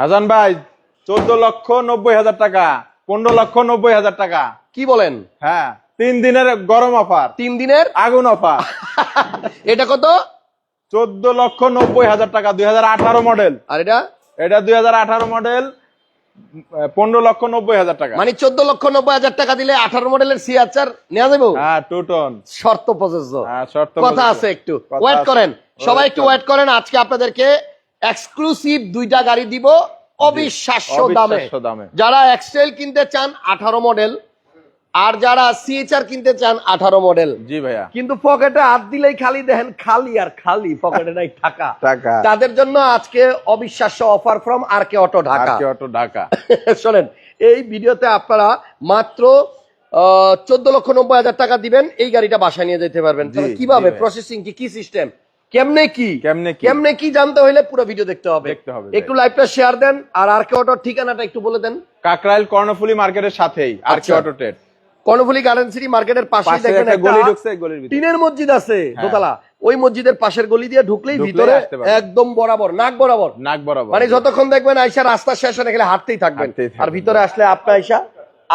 হাসান ভাই চোদ্দ লক্ষ নব্বই হাজার টাকা পনেরো লক্ষ নব্বই হাজার টাকা। কি বলেন? হ্যাঁ তিন দিনের গরম অফার। তিন দিনের? আগুন অফার। এটা কত? চোদ্দ লক্ষ নব্বই হাজার টাকা দুই হাজার আঠারো মডেল। আর এটা? এটা দুই হাজার আঠারো মডেল পনেরো লক্ষ নব্বই হাজার টাকা। মানে চোদ্দ লক্ষ নব্বই হাজার টাকা দিলে আঠারো মডেলের সিআচার নেওয়া যাব? হ্যাঁ টু টন শর্ত প্রযোজ্য। হ্যাঁ, শর্ত কথা আছে একটু। ওয়েট করেন। সবাই একটু ওয়েট করেন। আজকে আপনাদেরকে এক্সক্লুসিভ দুইটা গাড়ি দিব অবিশ্বাস্য দামে। যারা এক্সটেল কিনতে চান আঠারো মডেল আর যারা সিএচআর কিনতে চান আঠারো মডেল জি ভাইয়া। কিন্তু পকেটে হাত দিলেই খালি দেখেন খালি আর খালি পকেটে নাই টাকা টাকা তাদের জন্য আজকে অবিশ্বাস্য offer from R K auto Dhaka কি অটো ঢাকা শোনেন এই ভিডিওতে আপনারা মাত্র চোদ্দ লক্ষ নব্বই হাজার টাকা দিবেন এই গাড়িটা বাসায় নিয়ে যেতে পারবেন। কীভাবে? প্রসেসিং কি? কি সিস্টেম কেমনে কি? কেমনে কি? কেমনে কি জানতে হইলে পুরো ভিডিও দেখতে হবে। দেখতে হবে, একটু লাইভটা শেয়ার দেন আর আর কে অটোর ঠিকানাটা একটু বলে দেন। কাকরাইল কর্ণফুলি মার্কেটের সাথেই আর কি আচ্ছা। Auto trade. Karnaphuli garden city মার্কেটের পাশে দেখবেন একটা গলি ঢুকছে গলির ভিতরে। টিনের মসজিদ আছে হ্যাঁ। দোতলা। ওই মসজিদের পাশের গলি দিয়ে ঢুকলেই ঢুকলেই ভিতরে একদম বরাবর নাক বরাবর। নাক বরাবর। মানে যতক্ষণ দেখবেন আইসা রাস্তা শেষ হয়ে গেলে হাঁটতেই থাকবেন। আর ভিতরে আসলে আপনি আইসা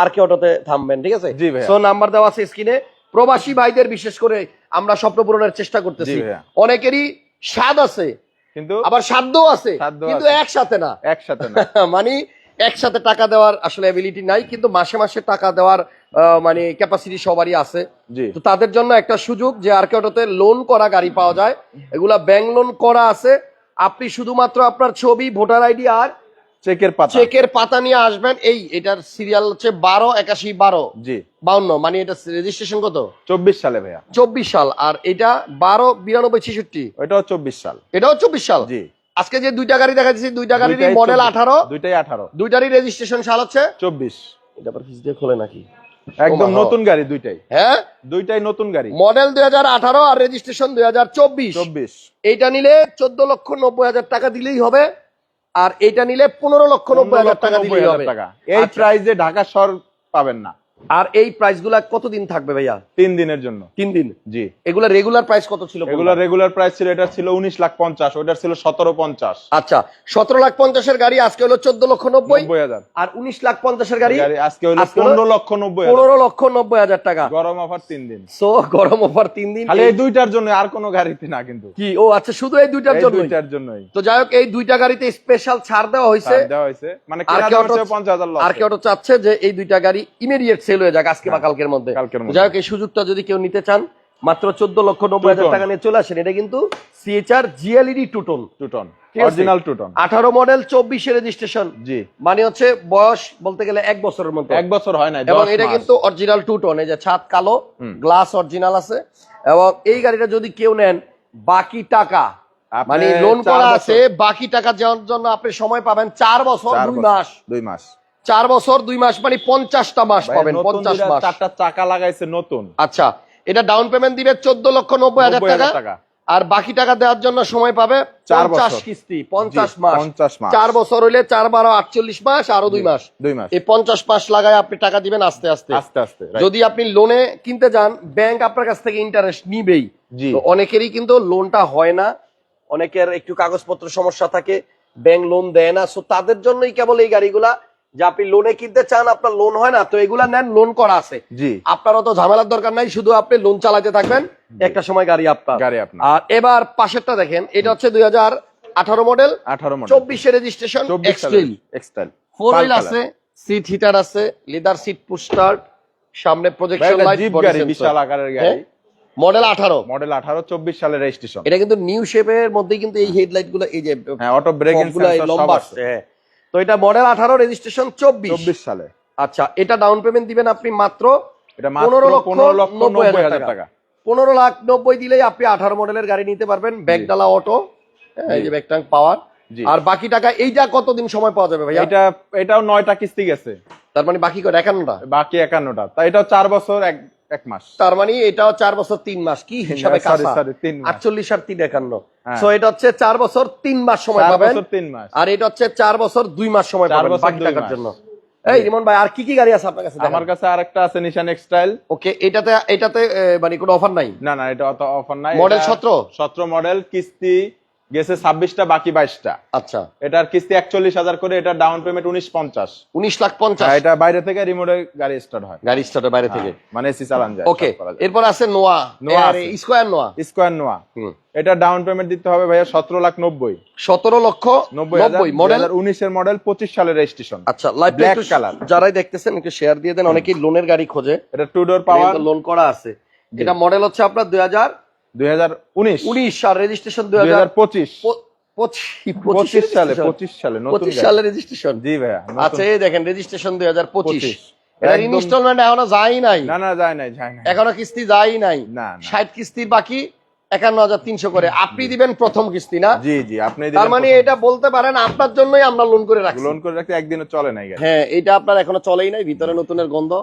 আর কে অটোতে থামবেন ঠিক আছে? সো নাম্বার দেওয়া আছে স্ক্রিনে প্রবাসী ভাইদের বিশেষ করে আমরা স্বপ্ন পূরণের চেষ্টা করতেছি। অনেকেরই স্বাদ আছে কিন্তু আবার সাধ্যও আছে কিন্তু একসাথে না। একসাথে না। মানে একসাথে টাকা দেওয়ার আসলে এবিলিটি নাই কিন্তু মাসে মাসে টাকা দেওয়ার মানে ক্যাপাসিটি সবারই আছে। তো তাদের জন্য একটা সুযোগ যে আর কেউটাতে লোন করা গাড়ি পাওয়া যায়। এগুলা ব্যাংক লোন করা আছে। আপনি শুধুমাত্র আপনার ছবি ভোটার আইডি আর চেকের পাতা। চেকের পাতা নিয়ে আসবেন এই এটার সিরিয়াল হচ্ছে বারো একাশি বারো। জি। বাউন্ন মানে এটা রেজিস্ট্রেশন কত? চব্বিশ সালে ভাইয়া। চব্বিশ সাল আর এটা বারো বিরানব্বই ছেষট্টি। ওইটাও চব্বিশ সাল। এটাও চব্বিশ সাল? জি। আজকে যে দুইটা গাড়ি দেখা যাচ্ছে দুইটা গাড়ির মডেল আঠারো। দুইটাই আঠারো। দুইটারই রেজিস্ট্রেশন সাল হচ্ছে? চব্বিশ। এটা আবার ফিস দিয়ে খোলে নাকি? একদম নতুন গাড়ি দুইটাই। হ্যাঁ? দুইটাই নতুন গাড়ি। মডেল দুই হাজার আঠারো আর রেজিস্ট্রেশন দুই হাজার চব্বিশ। চব্বিশ। এইটা নিলে চোদ্দ লক্ষ নব্বই হাজার টাকা দিলেই হবে। আর এটা নিলে পনেরো লক্ষ নব্বই হাজার টাকা এই আচ্ছা। প্রাইজে ঢাকা শহর পাবেন না। আর এই প্রাইসগুলা কতদিন থাকবে ভাইয়া? তিন দিনের জন্য। তিন দিন? জি। এগুলা রেগুলার প্রাইস কত ছিল এগুলো রেগুলার প্রাইস ছিল এটা ছিল উনিশ লাখ পঞ্চাশ ওটার ছিল সতেরো পঞ্চাশ। আচ্ছা সতেরো লাখ পঞ্চাশের গাড়ি আজকে হলো চোদ্দ লক্ষ নব্বই। হাজার। আর উনিশ লাখ পঞ্চাশের গাড়ি আজকে হলো পনেরো লক্ষ নব্বই পনেরো লক্ষ নব্বই হাজার টাকা। গরম অফার তিন দিন। সো গরম অফার তিন দিন। খালি এই দুইটার জন্য আর কোনো গাড়িতে না কিন্তু। কি? ও আচ্ছা শুধু এই দুইটার জন্য দুইটার জন্যই। তো যাই হোক এই দুইটা গাড়িতে স্পেশাল ছাড় দেওয়া হয়েছে। দেওয়া হয়েছে। মানে আর কেউ চাচ্ছে যে এই দুইটা গাড়ি ইমিডিয়েট সেল হয়ে যাক আজকে বা হ্যাঁ, কালকের মধ্যে। যাই হোক এই সুযোগটা যদি কেউ নিতে চান মাত্র চোদ্দ লক্ষ নব্বই হাজার টাকা নিয়ে চলে আসেন। এটা কিন্তু CHR GLED two tone two ton ঠিক আছে? অরিজিনাল টু টন আঠারো মডেল চব্বিশে রেজিস্ট্রেশন জি। মানে হচ্ছে বয়স বলতে গেলে এক বছরের মতো। এক বছর হয় না এবং এটা কিন্তু অরিজিনাল টু এই যে ছাদ কালো গ্লাস অরিজিনাল আছে। এবং এই গাড়িটা যদি কেউ নেন বাকি টাকা আপনি মানে লোন করা আছে বাকি টাকা দেওয়ার জন্য আপনি সময় পাবেন চার বছর দুই মাস। দুই মাস। চার বছর দুই মাস মানে পঞ্চাশটা মাস পাবেন পঞ্চাশ মাস। চারটা চাকা লাগাইছে নতুন। আচ্ছা এটা ডাউন পেমেন্ট দিবে চোদ্দ লক্ষ নব্বই হাজার টাকা। আর বাকি টাকা দেওয়ার জন্য সময় পাবে পঞ্চাশ কিস্তি পঞ্চাশ মাস। 50 মাস। চার বছর হইলে চার বারো আটচল্লিশ মাস আরও দুই মাস। দুই মাস। এই পঞ্চাশ মাস লাগায় আপনি টাকা দিবেন আস্তে আস্তে। আস্তে আস্তে যদি আপনি লোনে কিনতে যান ব্যাংক আপনার কাছ থেকে ইন্টারেস্ট নিবেই। জি। অনেকেরই কিন্তু লোনটা হয় না। অনেকের একটু কাগজপত্র সমস্যা থাকে ব্যাংক লোন দেয় না। সো তাদের জন্যই কেবল এই গাড়িগুলা যে আপনি লোনে কিনতে চান আপনার লোন হয় না তো এগুলা নেন লোন করা আছে। জি। আপনারও তো ঝামেলার দরকার নাই শুধু আপনি লোন চালাতে থাকবেন একটা সময় গাড়ি আপনার। গাড়ি আপনার। আর এবার পাশেরটা দেখেন এটা হচ্ছে দুই হাজার আঠারো মডেল আঠারো মডেল চব্বিশে রেজিস্ট্রেশন ফোর হুইল আছে সিট হিটার আছে লেদার সিট পুস্টার সামনে প্রজেকশন লাইট বিশাল আকারের গাড়ি। মডেল আঠারো। মডেল আঠারো চব্বিশ সালের রেজিস্ট্রেশন এটা কিন্তু নিউ শেপের মধ্যে কিন্তু এই হেডলাইটগুলো এই যে হ্যাঁ অটো ব্রেকিং সবগুলো লম্বা হ্যাঁ তো এটা মডেল আঠারো রেজিস্ট্রেশন চব্বিশ। চব্বিশ সালে। আচ্ছা এটা ডাউন পেমেন্ট দিবেন আপনি মাত্র পনেরো লক্ষ নব্বই নব্বই হাজার হাজার টাকা। পনেরো লাখ নব্বই দিলেই আপনি আঠারো মডেলের গাড়ি নিতে পারবেন ব্যাগডালা অটো হ্যাঁ, এই যে ব্যাগ পাওয়ার আর বাকি টাকা এইটা কতদিন সময় পাওয়া যাবে ভাইয়া? এটা এটাও নয়টা কিস্তি গেছে। তার মানে বাকি একান্নটা? বাকি একান্নটা। তা এটাও চার বছর এক এক মাস। তার মানে চার বছর তিন মাস। কি হিসাবে। আটচল্লিশ আর তিন একান্ন। হ্যাঁ। সো এটা হচ্ছে চার বছর তিন মাস সময় পাবেন। আর এটা হচ্ছে চার বছর দুই মাস সময় পাবেন বাকি টাকার জন্য। এই রিমন ভাই আর কি কি গাড়ি আছে আপনার কাছে? আমার কাছে আরেকটা আছে নিশান এক্সটাইল ওকে এটাতে এটাতে মানে কোনো অফার নাই? না না এটা অত অফার নাই। Model 17? সতেরো? মডেল কিস্তি গেছে ছাব্বিশটা বাকি বাইশটা। আচ্ছা। এটার কিস্তি একচল্লিশ হাজার করে এটা ডাউন পেমেন্ট উনিশ পঞ্চাশ। উনিশ লাখ পঞ্চাশ। এটা বাইরে থেকে রিমোটে গাড়ি স্টার্ট হয়। গাড়ি স্টার্ট বাইরে থেকে। মানে এসি চালান যায় ওকে। এরপর আছে নোয়া। নোয়া স্কোয়ার নোয়া। স্কোয়ার নোয়া। এটা ডাউন পেমেন্ট দিতে হবে ভাইয়া সতেরো লাখ নব্বই। সতেরো লক্ষ নব্বই মডেল উনিশের মডেল পঁচিশ সালের রেজিস্ট্রেশন আচ্ছা লাইভ Black color। যারাই দেখতেছেন একটু শেয়ার দিয়ে দেন অনেকেই লোনের গাড়ি খোঁজে। এটা টু ডোর পাওয়ার লোন করা আছে। এটা মডেল হচ্ছে আপনার দুই হাজার দুই হাজার উনিশ। উনিশ সাল রেজিস্ট্রেশন দুই দুই হাজার হাজার পঁচিশ পঁচিশ পঁচিশ সালে পঁচিশ সালে পঁচিশ সালে রেজিস্ট্রেশন জি ভাইয়া আচ্ছা এই দেখেন রেজিস্ট্রেশন দুই হাজার পঁচিশ। 25 এটার একদম- ইনস্টলমেন্ট এখনও যায় নাই। না না যায় নাই যায় নাই। এখনও কিস্তি যায় নাই। না, না। ষাট কিস্তির বাকি একান্ন হাজার তিনশো করে। আপনি দিবেন প্রথম কিস্তি না? জি জি আপনি তার মানে এটা বলতে পারেন আপনার জন্যই আমরা লোন করে রাখি লোন করে রাখতে একদিনও চলে নাই হ্যাঁ এটা আপনার এখনও চলেই নাই ভিতরে নতুনের গন্ধ।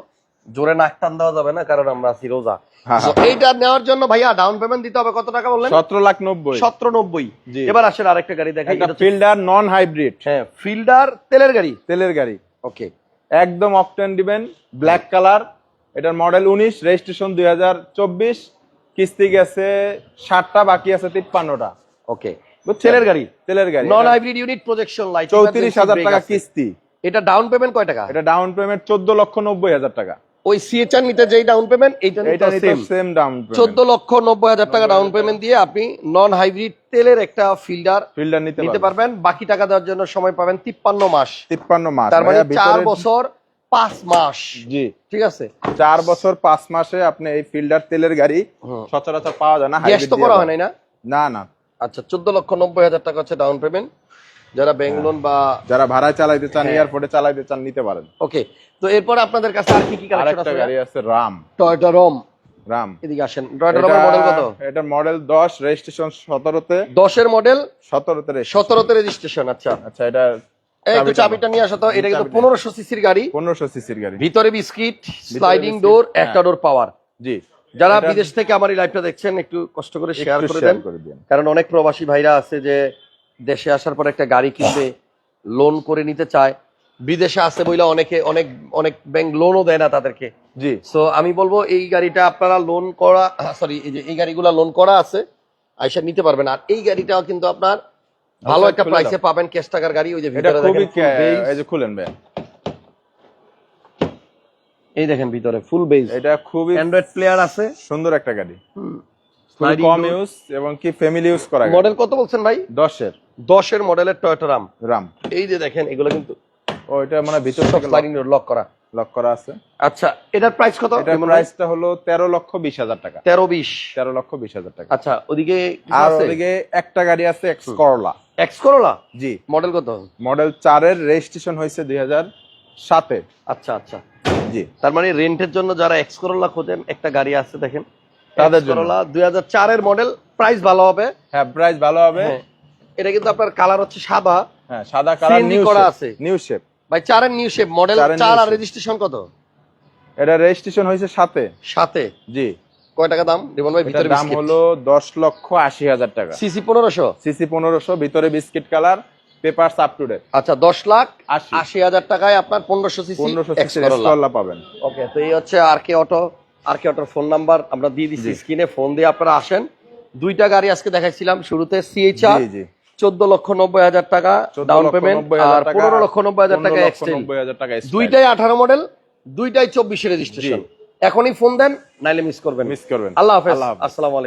জোরে নাক টান দেওয়া যাবে না কারণ আমরা আছি রোজা। হ্যাঁ, এইটা নেওয়ার জন্য ভাইয়া ডাউন পেমেন্ট দিতে হবে কত টাকা বললেন? সতেরো লাখ নব্বই। সতেরো নব্বই। এবার আসেন আরেকটা গাড়ি দেখেন ফিল্ডার নন হাইব্রিড হ্যাঁ ফিল্ডার তেলের গাড়ি। তেলের গাড়ি। ওকে একদম অকটেন দিবেন ব্ল্যাক কালার এটার মডেল উনিশ রেজিস্ট্রেশন দুই হাজার চব্বিশ। কিস্তি গেছে ষাটটা বাকি আছে তিপ্পান্নটা। ওকে তেলের গাড়ি। তেলের গাড়ি। Non hybrid unit projection light চৌত্রিশ হাজার টাকা কিস্তি। এটা ডাউন পেমেন্ট কয় টাকা? এটা ডাউন পেমেন্ট চোদ্দ লক্ষ নব্বই হাজার টাকা। ওই সিএচআর নিতে যেই ডাউন পেমেন্ট এইটা নিতে সেম ডাউন লক্ষ নব্বই হাজার টাকা ডাউন পেমেন্ট দিয়ে আপনি নন হাইব্রিড তেলের একটা ফিল্ডার ফিল্ডার নিতে পারবেন। বাকি টাকা দেওয়ার জন্য সময় পাবেন তিপ্পান্ন মাস। তিপ্পান্ন মাস তার মানে চার বছর পাঁচ মাস। জি। ঠিক আছে? চার বছর পাঁচ মাসে আপনি এই ফিল্ডার তেলের গাড়ি সচরাচর পাওয়া যায় না গ্যাস তো করা হয়। না? না না। আচ্ছা চোদ্দ লক্ষ নব্বই হাজার টাকা হচ্ছে ডাউন পেমেন্ট যারা ব্যাংক লোন বা যারা ভাড়ায় চালাইতে চান হ্যাঁ। এয়ারপোর্টে চালাইতে চান নিতে পারেন। ওকে তো এরপর আপনাদের কাছে আর কি কি কালেকশন আরেকটা আছে গাড়ি আছে রাম। Toyota Rome. রাম। এদিকে আসেন। টয়োটা রোমের মডেল কত? এটা মডেল দশ রেজিস্ট্রেশন সতেরোতে। দশের মডেল সতেরোতে সতেরোতে রেজিস্ট্রেশন আচ্ছা। আচ্ছা এটা একটু চাবিটা নিয়ে আসো তো এটা কিন্তু চাবিটা। পনেরোশো সিসির গাড়ি। পনেরোশো সিসির গাড়ি। ভিতরে বিস্কিট স্লাইডিং ডোর হ্যাঁ। একটা ডোর পাওয়ার জি। যারা বিদেশ থেকে আমার এই লাইভটা দেখছেন একটু কষ্ট করে শেয়ার করে দেন। কারণ অনেক প্রবাসী ভাইরা আছে যে দেশে আসার পর একটা গাড়ি কিনবে লোন করে নিতে চায়। বিদেশে আছে বইলে অনেকে অনেক অনেক ব্যাংক লোনও দেয় না তাদেরকে। জি। সো আমি বলব এই গাড়িটা আপনারা লোন করা সরি এই যে এই গাড়িগুলা লোন করা আছে আইসা নিতে পারবেন। আর এই গাড়িটাও কিন্তু আপনার ভালো আচ্ছা, একটা প্রাইসে পাবেন ক্যাশ টাকার গাড়ি ওই যে ভিতরে দেখেন এই যে খুলেন ভাই। এই দেখেন ভিতরে ফুল বেজ এটা খুবই অ্যান্ড্রয়েড প্লেয়ার আছে। সুন্দর একটা গাড়ি। কম ইউজ এবং কি ফ্যামিলি ইউজ করা মডেল কত বলছেন ভাই? দশের। দশের মডেলের টয়োটা রাম রাম এই যে দেখেন এগুলো কিন্তু ও এটা মানে ভিতর থেকে স্লাইডিং ডোর লক করা। লক করা আছে। আচ্ছা এটার প্রাইস কত? এটার প্রাইসটা হলো তেরো লক্ষ বিশ হাজার টাকা। তেরো বিশ। তেরো লক্ষ বিশ হাজার টাকা। আচ্ছা ওদিকে আর ওদিকে একটা গাড়ি আছে এক্স করলা এক্স করোলা জি। মডেল কত? মডেল চারের রেজিস্ট্রেশন হয়েছে দুই হাজার সাতে। আচ্ছা আচ্ছা। জি। তার মানে রেন্টের জন্য যারা এক্স করোলা খোঁজেন একটা গাড়ি আছে দেখেন। তাদের জন্য। করোলা দুই হাজার মডেল প্রাইস ভালো হবে। হ্যাঁ প্রাইস ভালো হবে। হ্যাঁ। এটা কিন্তু আপনার কালার হচ্ছে সাদা। হ্যাঁ সাদা কালার নিউ করা আছে। নিউ শেপ ভাই চারের নিউ শেপ মডেল চারের আর। রেজিস্ট্রেশন কত? এটা রেজিস্ট্রেশন হয়েছে সাতে। সাথে জি। কয় টাকা দাম? রিমন ভাই ভিতরে দাম হলো দশ লক্ষ আশি হাজার টাকা। সিসি পনেরোশো? সিসি পনেরোশো ভিতরে biscuit colour paper up to date আচ্ছা দশ লাখ আশি। আশি হাজার টাকায় আপনার পনেরোশো সিসি পনেরোশো এক্স সিসি পাবেন। ওকে তো এই হচ্ছে আর কে অটো। আর কি ওটার ফোন নাম্বার আমরা দিয়ে দিচ্ছি স্ক্রিনে ফোন দিয়ে আপনারা আসেন। দুইটা গাড়ি আজকে দেখাইছিলাম শুরুতে সিএইচআর চোদ্দ লক্ষ নব্বই হাজার টাকা ডাউন পেমেন্ট আর পনেরো লক্ষ নব্বই হাজার টাকা 15 লক্ষ এক্সচেঞ্জ 90 হাজার টাকা দুইটাই আঠারো মডেল দুইটাই চব্বিশে রেজিস্ট্রেশন এখনই ফোন দেন নাইলে মিস করবেন। মিস করবেন। আল্লাহ হাফেজ। আল্লাহ হাফেজ। আসসালামু আলাইকুম।